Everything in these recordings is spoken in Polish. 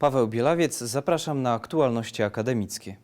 Paweł Bielawiec, zapraszam na aktualności akademickie.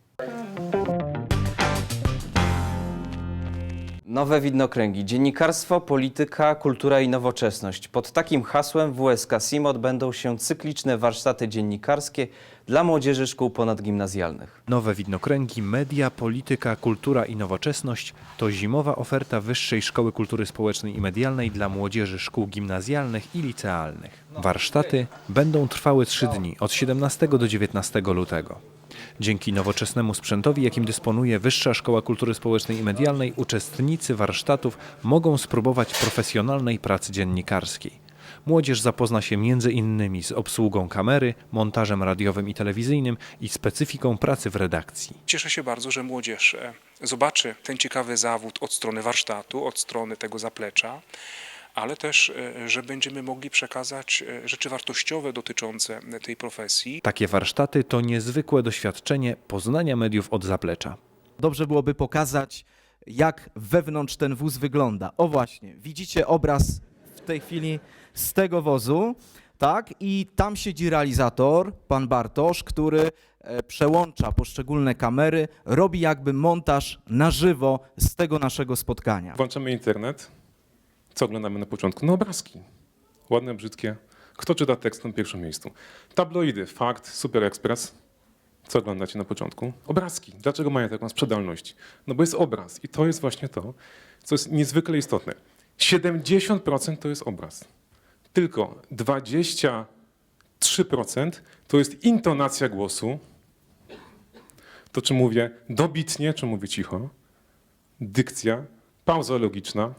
Nowe widnokręgi. Dziennikarstwo, polityka, kultura i nowoczesność. Pod takim hasłem w WSK SIM odbędą się cykliczne warsztaty dziennikarskie dla młodzieży szkół ponadgimnazjalnych. Nowe widnokręgi, media, polityka, kultura i nowoczesność to zimowa oferta Wyższej Szkoły Kultury Społecznej i Medialnej dla młodzieży szkół gimnazjalnych i licealnych. Warsztaty będą trwały trzy dni, od 17 do 19 lutego. Dzięki nowoczesnemu sprzętowi, jakim dysponuje Wyższa Szkoła Kultury Społecznej i Medialnej, uczestnicy warsztatów mogą spróbować profesjonalnej pracy dziennikarskiej. Młodzież zapozna się innymi z obsługą kamery, montażem radiowym i telewizyjnym i specyfiką pracy w redakcji. Cieszę się bardzo, że młodzież e, zobaczy ten ciekawy zawód od strony warsztatu, od strony tego zaplecza, ale też, e, że będziemy mogli przekazać e, rzeczy wartościowe dotyczące tej profesji. Takie warsztaty to niezwykłe doświadczenie poznania mediów od zaplecza. Dobrze byłoby pokazać, jak wewnątrz ten wóz wygląda. O właśnie, widzicie obraz w tej chwili z tego wozu, tak? I tam siedzi realizator, pan Bartosz, który e, przełącza poszczególne kamery, robi jakby montaż na żywo z tego naszego spotkania. Włączamy internet. Co oglądamy na początku? No obrazki. Ładne, brzydkie. Kto czyta tekst na pierwszym miejscu? Tabloidy, Fakt, Super Express. Co oglądacie na początku? Obrazki. Dlaczego mają taką sprzedalność? No bo jest obraz i to jest właśnie to, co jest niezwykle istotne. 70% to jest obraz. Tylko 23% to jest intonacja głosu. To czy mówię dobitnie, czy mówię cicho. Dykcja, pauza logiczna,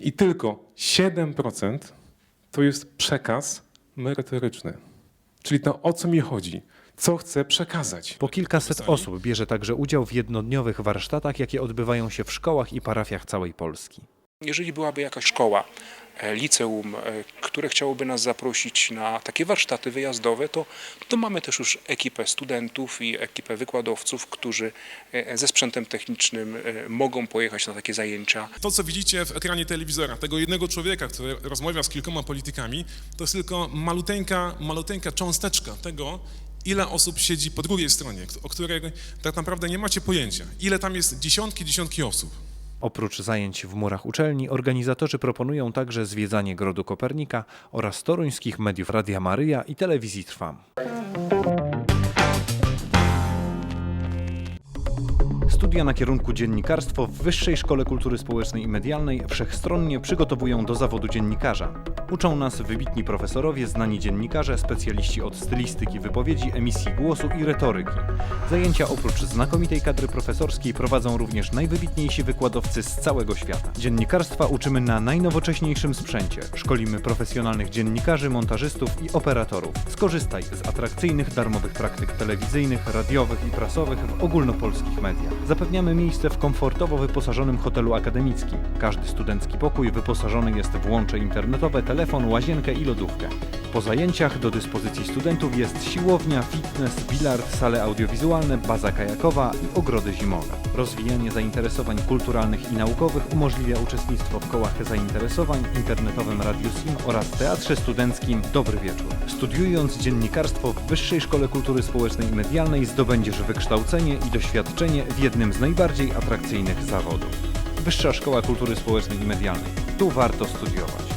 i tylko 7% to jest przekaz merytoryczny. Czyli to o co mi chodzi, co chcę przekazać. Po kilkaset osób bierze także udział w jednodniowych warsztatach, jakie odbywają się w szkołach i parafiach całej Polski. Jeżeli byłaby jakaś szkoła, liceum, e, które chciałoby nas zaprosić na takie warsztaty wyjazdowe, to, to mamy też już ekipę studentów i ekipę wykładowców, którzy e, ze sprzętem technicznym e, mogą pojechać na takie zajęcia. To, co widzicie w ekranie telewizora, tego jednego człowieka, który rozmawia z kilkoma politykami, to jest tylko maluteńka, maluteńka cząsteczka tego, ile osób siedzi po drugiej stronie, o której tak naprawdę nie macie pojęcia. Ile tam jest dziesiątki, dziesiątki osób. Oprócz zajęć w murach uczelni, organizatorzy proponują także zwiedzanie Grodu Kopernika oraz toruńskich mediów Radia Maryja i telewizji Trwam. Studia na kierunku dziennikarstwo w Wyższej Szkole Kultury Społecznej i Medialnej wszechstronnie przygotowują do zawodu dziennikarza. Uczą nas wybitni profesorowie, znani dziennikarze, specjaliści od stylistyki wypowiedzi, emisji głosu i retoryki. Zajęcia oprócz znakomitej kadry profesorskiej prowadzą również najwybitniejsi wykładowcy z całego świata. Dziennikarstwa uczymy na najnowocześniejszym sprzęcie. Szkolimy profesjonalnych dziennikarzy, montażystów i operatorów. Skorzystaj z atrakcyjnych darmowych praktyk telewizyjnych, radiowych i prasowych w ogólnopolskich mediach. Zapewniamy miejsce w komfortowo wyposażonym hotelu akademickim. Każdy studencki pokój wyposażony jest w łącze internetowe, telefon, łazienkę i lodówkę. Po zajęciach do dyspozycji studentów jest siłownia, fitness, bilard, sale audiowizualne, baza kajakowa i ogrody zimowe. Rozwijanie zainteresowań kulturalnych i naukowych umożliwia uczestnictwo w kołach zainteresowań, internetowym Radiu Sim oraz teatrze studenckim Dobry Wieczór. Studiując dziennikarstwo w Wyższej Szkole Kultury Społecznej i Medialnej zdobędziesz wykształcenie i doświadczenie w jednym z najbardziej atrakcyjnych zawodów. Wyższa Szkoła Kultury Społecznej i Medialnej. Tu warto studiować.